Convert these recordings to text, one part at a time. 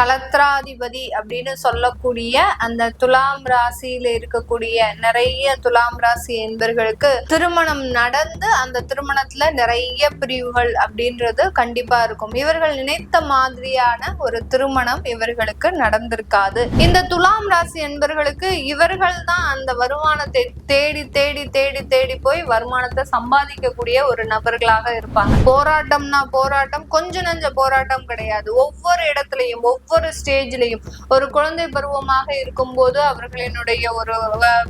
கலத்ராதிபதி அப்படின்னு சொல்லக்கூடிய அந்த துலாம் ராசியில இருக்கக்கூடிய நிறைய துலாம் ராசி என்பர்களுக்கு திருமணம் நடந்து அந்த திருமணத்துல நிறைய பிரிவுகள் அப்படின்றது கண்டிப்பா இருக்கும். இவர்கள் நினைத்த மாதிரியான ஒரு திருமணம் இவர்களுக்கு நடந்திருக்காது. இந்த துலாம் ராசி என்பர்களுக்கு இவர்கள் தான் அந்த வருமானத்தை தேடி தேடி தேடி தேடி போய் வருமானத்தை சம்பாதிக்கக்கூடிய ஒரு நபர்களாக இருப்பாங்க. போராட்டம்னா போராட்டம் கொஞ்ச நஞ்ச போராட்டம் கிடையாது. ஒவ்வொரு இடத்துலையும் ஒவ்வொரு ஒவ்வொரு ஸ்டேஜ்லயும் ஒரு குழந்தை பருவமாக இருக்கும்போது அவர்களினுடைய ஒரு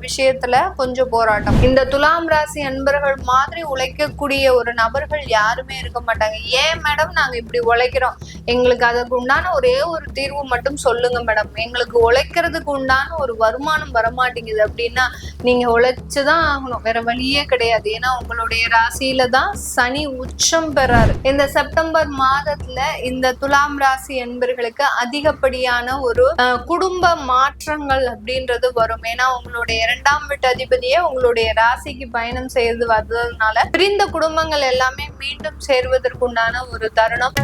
விஷயத்துல கொஞ்சம் போராட்டம். இந்த துலாம் ராசி அன்பர்கள் மாதிரி உழைக்கக்கூடிய ஒரு நபர்கள் யாருமே இருக்க மாட்டாங்க. ஏன் மேடம் நாங்க இப்படி உழைக்கிறோம்? எங்களுக்கு அதற்கு உண்டான ஒரே ஒரு தீர்வு மட்டும் சொல்லுங்க மேடம் எங்களுக்கு உழைக்கிறதுக்கு உண்டான ஒரு வருமானம் வரமாட்டேங்குது. அப்படின்னா நீங்க உழைச்சுதான் ஆகணும். வேற வழியே கிடையாது. ஏன்னா உங்களுடைய ராசியில தான் சனி உச்சம் பெறாரு. இந்த செப்டம்பர் மாதத்துல இந்த துலாம் ராசி என்பர்களுக்கு அதிகப்படியான ஒரு குடும்ப மாற்றங்கள் அப்படின்றது வரும். ஏன்னா உங்களுடைய இரண்டாம் வீட்டு அதிபதியே உங்களுடைய ராசிக்கு பயணம் செய்து வர்றதுனால பிரிந்த குடும்பங்கள் எல்லாமே மீண்டும் சேர்வதற்குண்டான ஒரு தருணம்.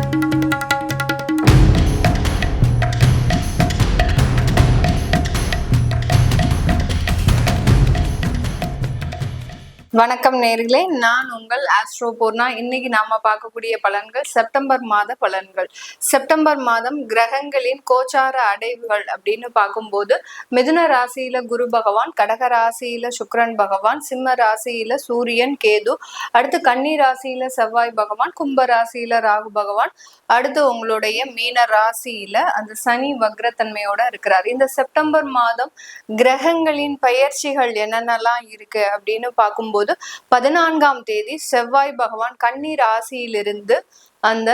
வணக்கம் நேர்களே. நான் உங்கள் ஆஸ்ட்ரோ பூர்ணா இன்னைக்கு நாம பார்க்கக்கூடிய பலன்கள் செப்டம்பர் மாத பலன்கள். செப்டம்பர் மாதம் கிரகங்களின் கோச்சார அடைவுகள் அப்படின்னு பார்க்கும்போது மிதுன ராசியில குரு பகவான் கடக ராசியில சுக்ரன் பகவான் சிம்ம ராசியில சூரியன் கேது அடுத்து கன்னி ராசியில செவ்வாய் பகவான் கும்ப ராசியில ராகு பகவான் அடுத்து உங்களுடைய மீன ராசியில அந்த சனி வக்ரத்தன்மையோட இருக்கிறார். இந்த செப்டம்பர் மாதம் கிரகங்களின் பயிற்சிகள் என்னென்னலாம் இருக்கு அப்படின்னு பார்க்கும்போது பதினான்காம் தேதி செவ்வாய் பகவான் கன்னி ராசியிலிருந்து அந்த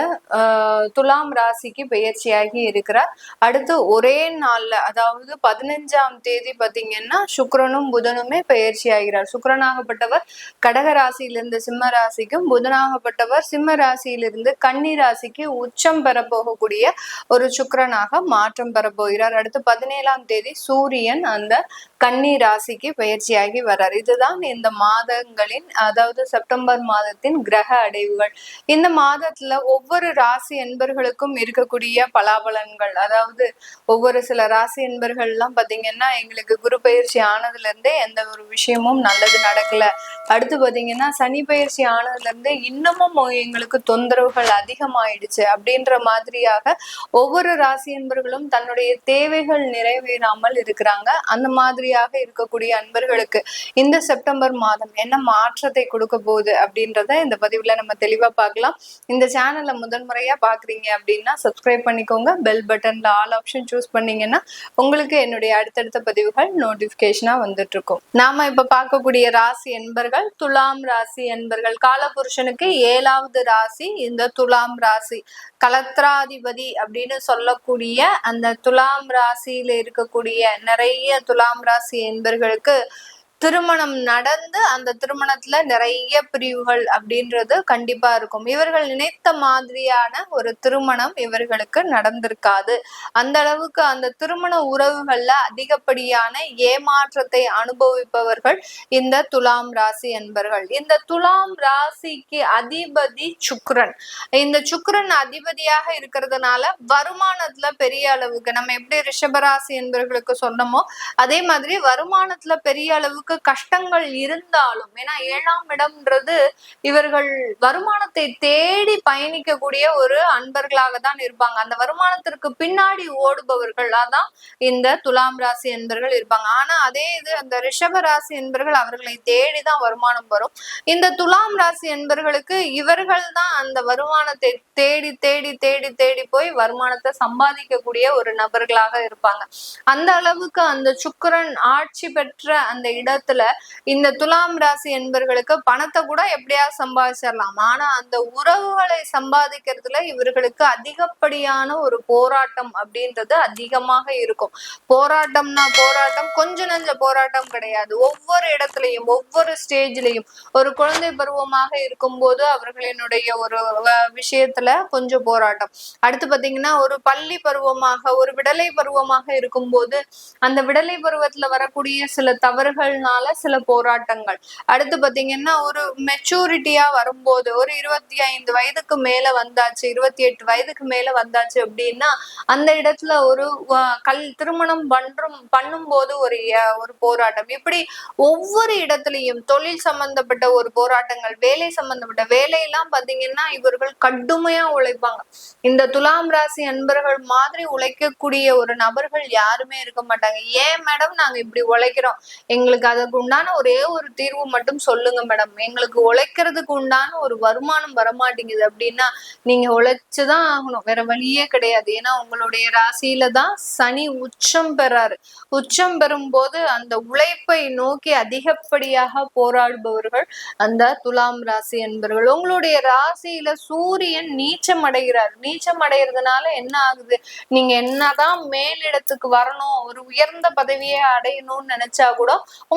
துலாம் ராசிக்கு பெயர்ச்சியாகி இருக்கிறார். அடுத்து ஒரே நாள்ல அதாவது பதினஞ்சாம் தேதி பாத்தீங்கன்னா சுக்கரனும் புதனுமே பெயர்ச்சி ஆகிறார் சுக்கிரனாகப்பட்டவர் கடக ராசியிலிருந்து சிம்ம ராசிக்கும் புதனாகப்பட்டவர் சிம்ம ராசியிலிருந்து கன்னி ராசிக்கு உச்சம் பெறப்போகக்கூடிய ஒரு சுக்கரனாக மாற்றம் பெற போகிறார் அடுத்து பதினேழாம் தேதி சூரியன் அந்த கன்னி ராசிக்கு பயிற்சியாகி வர்றார். இதுதான் இந்த மாதங்களின் அதாவது செப்டம்பர் மாதத்தின் கிரக அடைவுகள். இந்த மாதத்துல ஒவ்வொரு ராசி என்பர்களுக்கும் இருக்கக்கூடிய பலாபலன்கள். அதாவது ஒவ்வொரு சில ராசி என்பர்கள் எல்லாம் பாத்தீங்கன்னா எங்களுக்கு குரு பயிற்சி ஆனதுல இருந்தே எந்த ஒரு விஷயமும் நல்லது நடக்கல. அடுத்து பாத்தீங்கன்னா சனி பயிற்சி ஆனதுல இருந்தே இன்னமும் எங்களுக்கு தொந்தரவுகள் அதிகமாயிடுச்சு. அப்படின்ற மாதிரியாக ஒவ்வொரு ராசி என்பர்களும் தன்னுடைய தேவைகள் நிறைவேறாமல் இருக்கிறாங்க. அந்த மாதிரியாக இருக்கக்கூடிய அன்பர்களுக்கு இந்த செப்டம்பர் மாதம் என்ன மாற்றத்தை கொடுக்க போகுது அப்படின்றத இந்த பதிவுல நம்ம தெளிவா பார்க்கலாம். இந்த சேனலை முதன்முறையா பாக்குறீங்க அப்படின்னா சப்ஸ்கிரைப் பண்ணிக்கோங்க. பெல் பட்டன்ல ஆல் ஆப்ஷன் சூஸ் பண்ணீங்கன்னா உங்களுக்கு என்னுடைய அடுத்தடுத்த பதிவுகள் நோட்டிபிகேஷனா வந்துட்டு இருக்கும் நாம இப்ப பார்க்கக்கூடிய ராசி என்பர்கள் துலாம் ராசி என்பர்கள். காலபுருஷனுக்கு ஏழாவது ராசி. இந்த துலாம் ராசி கலத்ராதிபதி அப்படின்னு சொல்லக்கூடிய அந்த துலாம் ராசியில இருக்கக்கூடிய நிறைய துலாம் ராசி என்பர்களுக்கு திருமணம் நடந்து அந்த திருமணத்துல நிறைய பிரிவுகள் அப்படின்றது கண்டிப்பா இருக்கும். இவர்கள் நினைத்த மாதிரியான ஒரு திருமணம் இவர்களுக்கு நடந்திருக்காது. அந்த அளவுக்கு அந்த திருமண உறவுகள்ல அதிகப்படியான ஏமாற்றத்தை அனுபவிப்பவர்கள் இந்த துலாம் ராசி என்பர்கள். இந்த துலாம் ராசிக்கு அதிபதி சுக்ரன். இந்த சுக்ரன் அதிபதியாக இருக்கிறதுனால வருமானத்துல பெரிய அளவுக்கு நம்ம எப்படி ரிஷபராசி என்பவர்களுக்கு சொன்னோமோ அதே மாதிரி வருமானத்துல பெரிய அளவுக்கு கஷ்டங்கள் இருந்தாலும் ஏன்னா ஏழாம் இடம்ன்றது இவர்கள் வருமானத்தை தேடி பயணிக்கக்கூடிய ஒரு அன்பர்களாக தான் இருப்பாங்க. அந்த வருமானத்திற்கு பின்னாடி ஓடுபவர்களா தான் இந்த துலாம் ராசி என்பர்கள் இருப்பாங்க. ஆனா அதே இது அந்த ரிஷப ராசி என்பர்கள் அவர்களை தேடி தான் வருமானம் வரும். இந்த துலாம் ராசி என்பர்களுக்கு இவர்கள் தான் அந்த வருமானத்தை தேடி தேடி தேடி தேடி போய் வருமானத்தை சம்பாதிக்கக்கூடிய ஒரு நபர்களாக இருப்பாங்க. அந்த அளவுக்கு அந்த சுக்கரன் ஆட்சி பெற்ற அந்த இடத்துல இந்த துலாம் ராசி என்பர்களுக்கு பணத்தை கூட எப்படியா சம்பாதிச்சிடலாம் ஆனா அந்த உறவுகளை சம்பாதிக்கிறதுல இவர்களுக்கு அதிகப்படியான ஒரு போராட்டம் அப்படின்றது அதிகமாக இருக்கும். போராட்டம்னா போராட்டம் கொஞ்ச நஞ்ச போராட்டம் கிடையாது. ஒவ்வொரு இடத்துலயும் ஒவ்வொரு ஸ்டேஜ்லயும் ஒரு குழந்தை பருவமாக இருக்கும்போது அவர்களினுடைய ஒரு விஷயத்துல கொஞ்சம் போராட்டம். அடுத்து பாத்தீங்கன்னா ஒரு பள்ளி பருவமாக ஒரு விடலை பருவமாக இருக்கும்போது அந்த விடலை பருவத்துல வரக்கூடிய சில தவறுகள்னால அதனால சில போராட்டங்கள். அடுத்து பாத்தீங்கன்னா ஒரு மெச்சூரிட்டியா வரும்போது ஒரு இருபத்தி ஐந்து வயதுக்கு மேல வந்தாச்சு இருபத்தி எட்டு வயதுக்கு மேல வந்தாச்சு அப்படின்னா அந்த இடத்துல ஒரு கல் திருமணம் பண்றும் பண்ணும்போது ஒரு ஒரு போராட்டம். இப்படி ஒவ்வொரு இடத்துலயும் தொழில் சம்பந்தப்பட்ட ஒரு போராட்டங்கள் வேலை சம்பந்தப்பட்ட வேலையெல்லாம் பாத்தீங்கன்னா இவர்கள் கடுமையா உழைப்பாங்க. இந்த துலாம் ராசி அன்பர்கள் மாதிரி உழைக்கக்கூடிய ஒரு நபர்கள் யாருமே இருக்க மாட்டாங்க. ஏன் மேடம் நாங்க இப்படி உழைக்கிறோம்? எங்களுக்கு அது அதற்கு உண்டான ஒரே ஒரு தீர்வு மட்டும் சொல்லுங்க மேடம் எங்களுக்கு உழைக்கிறதுக்கு உண்டான ஒரு வருமானம் வரமாட்டேங்குது. அப்படின்னா நீங்க உழைச்சுதான் ஆகணும். வேற வழியே கிடையாது. ஏன்னா உங்களுடைய ராசியில தான் சனி உச்சம் பெறாரு. உச்சம் பெறும் போது அந்த உழைப்பை நோக்கி அதிகப்படியாக போராடுபவர்கள் அந்த துலாம் ராசி என்பவர்கள் உங்களுடைய ராசியில சூரியன் நீச்சம் அடைகிறார். நீச்சம் அடைகிறதுனால என்ன ஆகுது? நீங்க என்னதான் மேலிடத்துக்கு வரணும் ஒரு உயர்ந்த பதவியை அடையணும்னு நினைச்சா கூட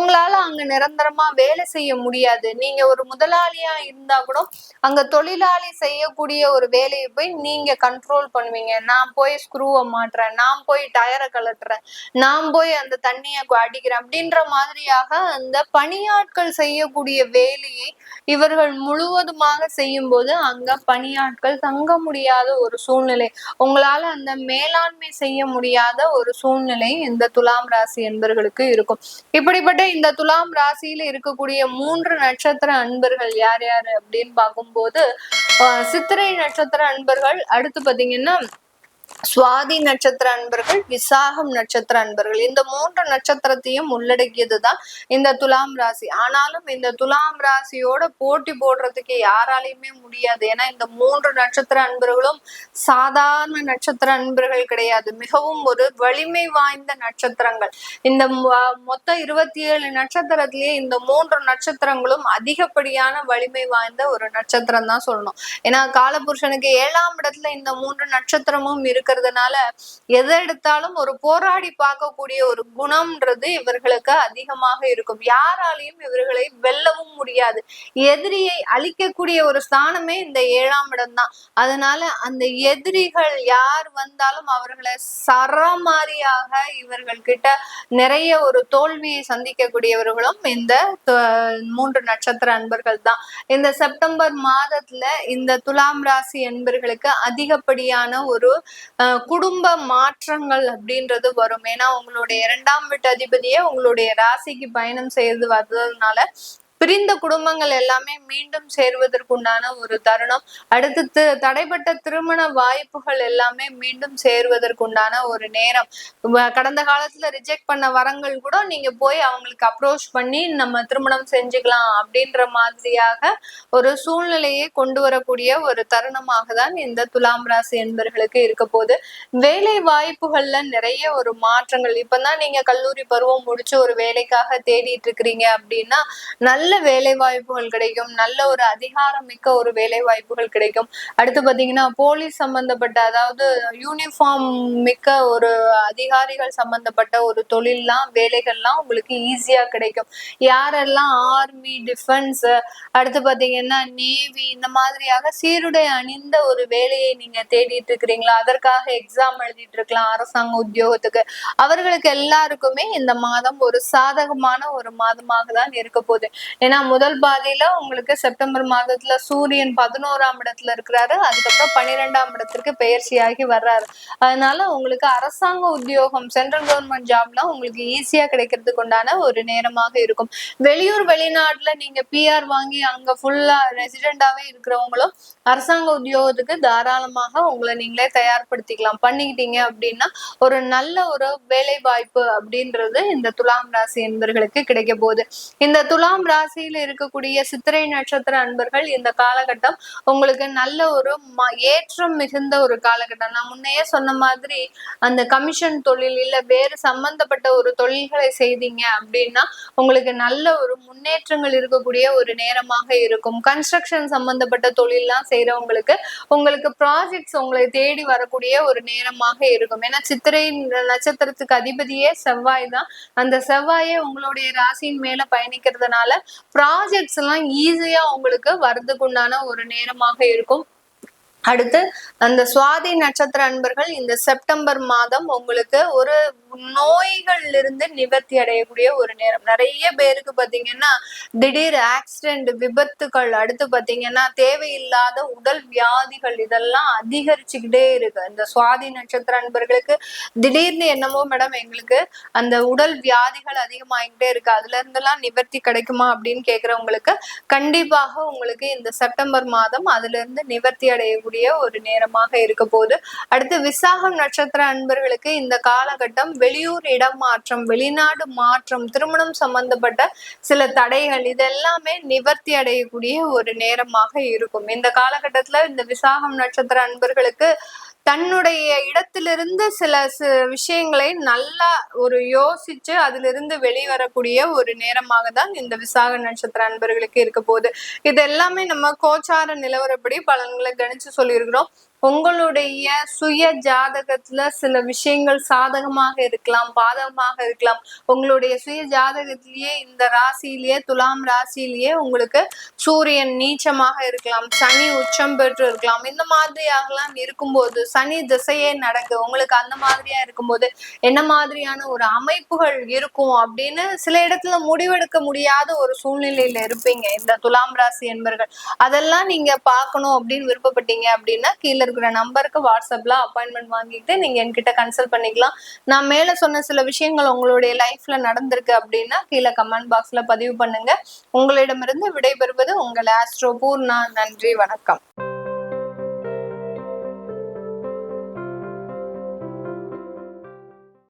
உங்களால அங்க நிரந்தரமா வேலை செய்ய முடியாது. நீங்க ஒரு முதலாளியா இருந்தா கூட அங்க தொழிலாளி செய்யக்கூடிய ஒரு வேலையை போய் நீங்க கண்ட்ரோல் பண்ணுவீங்க. நான் போய் ஸ்க்ரூவை மாட்டுறேன் நான் போய் டயரை கலட்டுறேன் நான் போய் அந்த தண்ணியை அடிக்கிறேன் அப்படின்ற மாதிரியாக அந்த பணியாட்கள் செய்யக்கூடிய வேலையை இவர்கள் முழுவதுமாக செய்யும் போது அங்க பணியாட்கள் தங்க முடியாத ஒரு சூழ்நிலை உங்களால அந்த மேலாண்மை செய்ய முடியாத ஒரு சூழ்நிலை இந்த துலாம் ராசி என்பர்களுக்கு இருக்கும். இப்படிப்பட்ட இந்த துலாம் ராசியில இருக்கக்கூடிய மூன்று நட்சத்திர அன்பர்கள் யார் யாரு அப்படின்னு பார்க்கும்போது சித்திரை நட்சத்திர அன்பர்கள் அடுத்து பாத்தீங்கன்னா சுவாதி நட்சத்திர அன்பர்கள் விசாகம் நட்சத்திர அன்பர்கள். இந்த மூன்று நட்சத்திரத்தையும் உள்ளடக்கியதுதான் இந்த துலாம் ராசி. ஆனாலும் இந்த துலாம் ராசியோட போட்டி போடுறதுக்கு யாராலையுமே முடியாது. ஏன்னா இந்த மூன்று நட்சத்திர அன்பர்களும் சாதாரண நட்சத்திர அன்பர்கள் கிடையாது. மிகவும் ஒரு வலிமை வாய்ந்த நட்சத்திரங்கள். இந்த மொத்த இருபத்தி ஏழு நட்சத்திரத்திலேயே இந்த மூன்று நட்சத்திரங்களும் அதிகப்படியான வலிமை வாய்ந்த ஒரு நட்சத்திரம் தான் சொல்லணும். ஏன்னா காலபுருஷனுக்கு ஏழாம் இடத்துல இந்த மூன்று நட்சத்திரமும் இருக்கிறதுனால எதை எடுத்தாலும் ஒரு போராடி பார்க்கக்கூடிய ஒரு குணம்ன்றது இவர்களுக்கு அதிகமாக இருக்கும். யாராலையும் இவர்களை வெல்லவும் முடியாது. எதிரியை அழிக்கக்கூடிய ஒரு ஸ்தானமே இந்த ஏழாம் இடம் தான் அதனால அந்த எதிரிகள் யார் வந்தாலும் அவர்களை சரமாரியாக இவர்கள் கிட்ட நிறைய ஒரு தோல்வியை சந்திக்கக்கூடியவர்களும் இந்த மூன்று நட்சத்திர அன்பர்கள் தான் இந்த செப்டம்பர் மாதத்துல இந்த துலாம் ராசி அன்பர்களுக்கு அதிகப்படியான ஒரு குடும்ப மாற்றங்கள் அப்படின்றது வரும். ஏன்னா உங்களுடைய இரண்டாம் வீட்டு அதிபதியே உங்களுடைய ராசிக்கு பயணம் செய்து வந்ததுனால பிரிந்த குடும்பங்கள் எல்லாமே மீண்டும் சேர்வதற்குண்டான ஒரு தருணம். அடுத்து தடைப்பட்ட திருமண வாய்ப்புகள் எல்லாமே மீண்டும் சேர்வதற்குண்டான ஒரு நேரம். கடந்த காலத்துல ரிஜெக்ட் பண்ண வரங்கள் கூட நீங்க போய் அவங்களுக்கு அப்ரோச் பண்ணி நம்ம திருமணம் செஞ்சுக்கலாம் அப்படின்ற மாதிரியாக ஒரு சூழ்நிலையை கொண்டு வரக்கூடிய ஒரு தருணமாக தான் இந்த துலாம் ராசி என்பர்களுக்கு இருக்க போது வேலை வாய்ப்புகள்ல நிறைய ஒரு மாற்றங்கள். இப்பதான் நீங்க கல்லூரி பருவம் முடிச்சு ஒரு வேலைக்காக தேடிட்டு இருக்கிறீங்க அப்படின்னா நல்ல நல்ல வேலை வாய்ப்புகள் கிடைக்கும். நல்ல ஒரு அதிகாரம் மிக்க ஒரு வேலை வாய்ப்புகள் கிடைக்கும். அடுத்து பாத்தீங்கன்னா போலீஸ் சம்பந்தப்பட்ட அதாவது யூனிஃபார்ம் மிக்க ஒரு அதிகாரிகள் சம்பந்தப்பட்ட ஒரு தொழில்லாம் வேலைகள்லாம் உங்களுக்கு ஈஸியா கிடைக்கும். யாரெல்லாம் ஆர்மி டிஃபென்ஸ் அடுத்து பாத்தீங்கன்னா நேவி இந்த மாதிரியாக சீருடை அணிந்த ஒரு வேலையை நீங்க தேடிட்டு இருக்கிறீங்களா? அதற்காக எக்ஸாம் எழுதிட்டு இருக்கலாம் அரசாங்க உத்தியோகத்துக்கு. அவர்களுக்கு எல்லாருக்குமே இந்த மாதம் ஒரு சாதகமான ஒரு மாதமாக தான் இருக்க போகுது. ஏன்னா முதல் பாதியில உங்களுக்கு செப்டம்பர் மாதத்துல சூரியன் பதினோராம் இடத்துல இருக்கிறாரு அதுக்கப்புறம் பன்னிரெண்டாம் இடத்திற்கு பெயர்ச்சியாகி வர்றாரு. அதனால உங்களுக்கு அரசாங்க உத்தியோகம் சென்ட்ரல் கவர்மெண்ட் ஜாப்லாம் உங்களுக்கு ஈஸியா கிடைக்கிறதுக்கு உண்டான ஒரு நேரமாக இருக்கும். வெளியூர் வெளிநாட்டுல நீங்க பிஆர் வாங்கி அங்க ஃபுல்லா ரெசிடென்டாவே இருக்கிறவங்களும் அரசாங்க உத்தியோகத்துக்கு தாராளமாக உங்களை நீங்களே தயார்படுத்திக்கலாம். பண்ணிக்கிட்டீங்க அப்படின்னா ஒரு நல்ல ஒரு வேலை வாய்ப்பு அப்படின்றது இந்த துலாம் ராசி என்பர்களுக்கு கிடைக்க போகுது. இந்த துலாம் ராசி ராசியில இருக்கக்கூடிய சித்திரை நட்சத்திர அன்பர்கள் இந்த காலகட்டம் உங்களுக்கு நல்ல ஒரு ஏற்றம் மிகுந்த ஒரு காலகட்டம். நான் முன்னையே சொன்ன மாதிரி அந்த கமிஷன் தொழில் இல்ல வேறு சம்பந்தப்பட்ட ஒரு தொழில்களை செய்தீங்க அப்படின்னா உங்களுக்கு நல்ல ஒரு முன்னேற்றங்கள் இருக்கக்கூடிய ஒரு நேரமாக இருக்கும். கன்ஸ்ட்ரக்ஷன் சம்பந்தப்பட்ட தொழில்லாம் செய்யறவங்களுக்கு உங்களுக்கு ப்ராஜெக்ட்ஸ் உங்களை தேடி வரக்கூடிய ஒரு நேரமாக இருக்கும். ஏன்னா சித்திரை நட்சத்திரத்துக்கு அதிபதியே செவ்வாய் தான். அந்த செவ்வாயே உங்களுடைய ராசியின் மேல பயணிக்கிறதுனால ப்ராஜெக்ட்ஸ் எல்லாம் ஈஸியா உங்களுக்கு வரதுக்குண்டான ஒரு நேரமாக இருக்கும். அடுத்து அந்த சுவாதி நட்சத்திர அன்பர்கள் இந்த செப்டம்பர் மாதம் உங்களுக்கு ஒரு நோய்கள்ல இருந்து நிவர்த்தி அடையக்கூடிய ஒரு நேரம். நிறைய பேருக்கு பாத்தீங்கன்னா திடீர் ஆக்சிடென்ட் விபத்துகள் அடுத்து பாத்தீங்கன்னா தேவையில்லாத உடல் வியாதிகள் இதெல்லாம் அதிகரிச்சுக்கிட்டே இருக்கு. இந்த சுவாதி நட்சத்திர அன்பர்களுக்கு திடீர்னு என்னமோ மேடம் எங்களுக்கு அந்த உடல் வியாதிகள் அதிகமாகிட்டே இருக்கு. அதுல இருந்தெல்லாம் நிவர்த்தி கிடைக்குமா அப்படின்னு கேக்குறவங்களுக்கு கண்டிப்பாக உங்களுக்கு இந்த செப்டம்பர் மாதம் அதுல இருந்து நிவர்த்தி அடையக்கூடிய ஒரு நேரமாக இருக்க போகுது. அடுத்து விசாகம் நட்சத்திர அன்பர்களுக்கு இந்த காலகட்டம் வெளியூர் இடம் மாற்றம் வெளிநாடு மாற்றம் திருமணம் சம்பந்தப்பட்ட சில தடைகள் இதெல்லாமே நிவர்த்தி அடையக்கூடிய ஒரு நேரமாக இருக்கும். இந்த காலகட்டத்துல இந்த விசாகம் நட்சத்திர அன்பர்களுக்கு தன்னுடைய இடத்திலிருந்து சில விஷயங்களை நல்லா ஒரு யோசிச்சு அதிலிருந்து வெளிவரக்கூடிய ஒரு நேரமாக தான் இந்த விசாக நட்சத்திர அன்பர்களுக்கு இருக்க போகுது. இது எல்லாமே நம்ம கோச்சார நிலவரப்படி பலன்களை கணிச்சு சொல்லியிருக்கிறோம். உங்களுடைய சுய ஜாதகத்துல சில விஷயங்கள் சாதகமாக இருக்கலாம் பாதகமாக இருக்கலாம். உங்களுடைய சுய ஜாதகத்திலேயே இந்த ராசியிலேயே துலாம் ராசியிலேயே உங்களுக்கு சூரியன் நீச்சமாக இருக்கலாம் சனி உச்சம் பெற்று இருக்கலாம். இந்த மாதிரியாகலாம் இருக்கும்போது சனி திசையே நடக்கு. உங்களுக்கு அந்த மாதிரியா இருக்கும்போது என்ன மாதிரியான ஒரு அமைப்புகள் இருக்கும் அப்படின்னு சில இடத்துல முடிவெடுக்க முடியாத ஒரு சூழ்நிலையில இருப்பீங்க. இந்த துலாம் ராசி என்பர்கள். அதெல்லாம் நீங்க பார்க்கணும் அப்படின்னு விருப்பப்பட்டீங்க அப்படின்னா கீழே இருக்கிற நம்பருக்கு வாட்ஸ்அப்ல அப்பாயின்மெண்ட் வாங்கிட்டு நீங்க என்கிட்ட கன்சல்ட் பண்ணிக்கலாம். நான் மேல சொன்ன சில விஷயங்கள் உங்களுடைய லைஃப்ல நடந்திருக்கு அப்படின்னா கீழே கமெண்ட் பாக்ஸ்ல பதிவு பண்ணுங்க. உங்களிடமிருந்து விடைபெறுவது உங்கள் ஆஸ்ட்ரோ பூர்ணா. நன்றி. வணக்கம்.